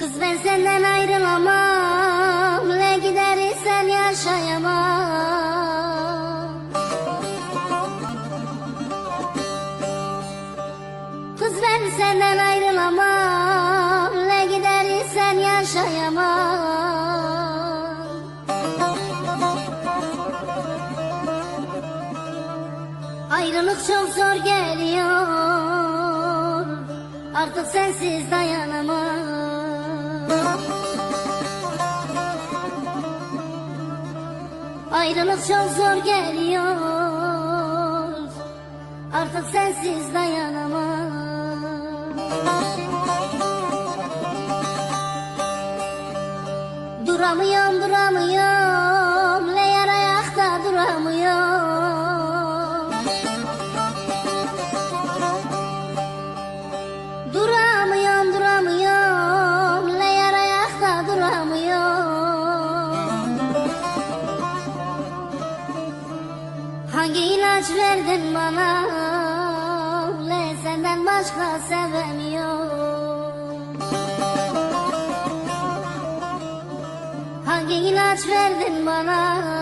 Kız ben senden ayrılamam. Ne giderirsen yaşayamam. Kız ben senden ayrılamam. Ne giderirsen yaşayamam. Ayrılık çok zor geliyor. Artık sensiz dayanamam Ayrılık çok zor geliyor. Artık sensiz dayanamam. Duramıyorum duramıyorum Hangi ilaç verdin bana? Le senden başka sevemiyorum Hangi ilaç verdin bana